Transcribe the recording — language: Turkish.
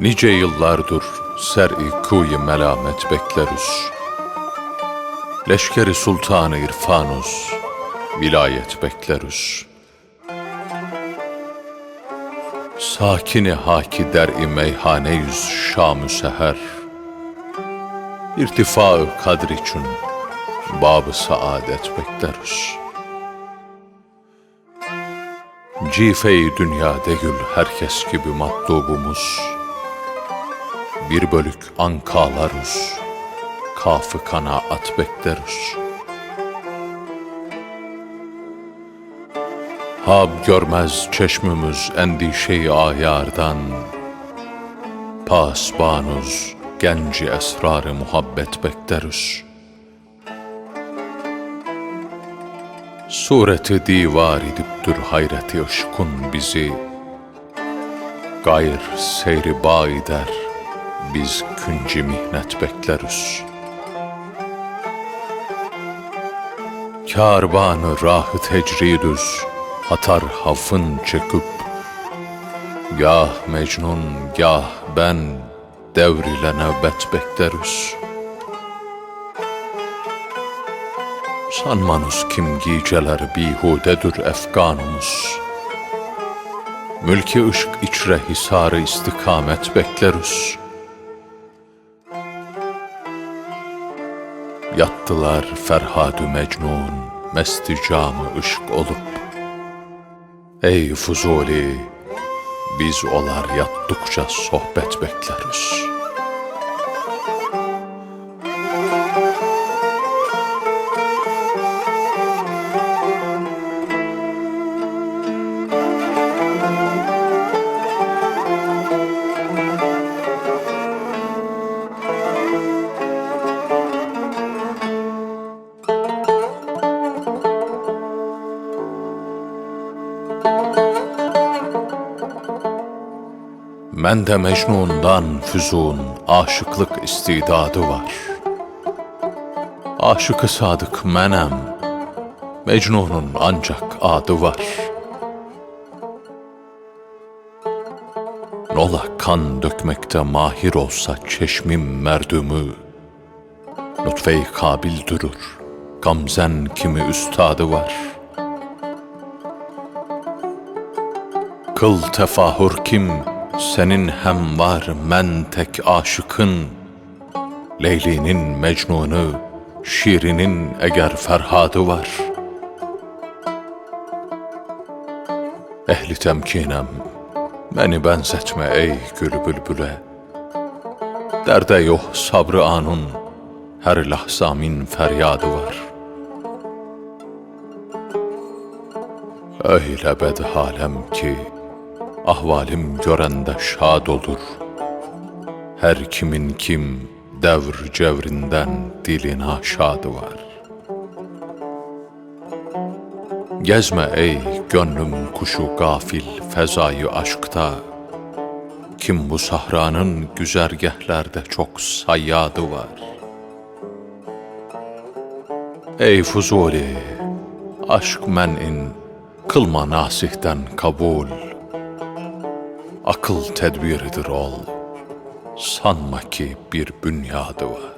Nice yıllardır ser-i kuyu melamet bekleriz. Leşkeri sultanı irfanuz, vilayet bekleriz. Sakini haki der-i meyhane yüz şamü seher. İrtifa-ı kadr için babı saadet bekleriz. Cife-i dünya değil herkes gibi matlubumuz. Bir bölük ankalaruz, kafı kanaat bekleriz. Hab görmez çeşmimiz endişeyi ayardan, Pasbanuz genci esrarı muhabbet bekleriz. Sureti divar ediptür hayreti ışkun bizi, Gayr seyri bağ eder, biz künci mihnet bekleriz. Kârvanı rahı tecridüz, atar hafın çekip, Gah Mecnun, gah ben, devrile nöbet bekleriz. Sanmanız kim giyceler bihudedir efkanımız. Mülki ışk içre hisarı istikamet bekleriz. Yattılar Ferhadü Mecnun, mesti camı ışk olup. Ey Fuzuli, biz olar yattıkça sohbet bekleriz. Mende Mecnun'dan füzun aşıklık istidadı var. Aşıkı sadık menem, Mecnun'un ancak adı var. Nola kan dökmekte mahir olsa çeşmim merdümü, Lütfe-i kabil durur, gamzen kimi üstadı var.'' Kıl tefahür kim, senin hem var men tek aşıkın. Leyli'nin Mecnun'u, şiirinin eğer ferhadı var. Ehli temkinem, beni benzetme ey gül bülbüle. Derde yok sabrı anun, her lahzamin feryadı var. Öyle bedhalem ki, ahvalim görende şad olur. Her kimin kim devr cevrinden diline şadı var. Gezme ey gönlüm kuşu gafil fezayı aşkta. Kim bu sahranın güzergehlerde çok sayyadı var. Ey Fuzuli, aşk men'in kılma nasihten kabul.'' Akıl tedbiridir ol. Sanma ki bir bünyadı var.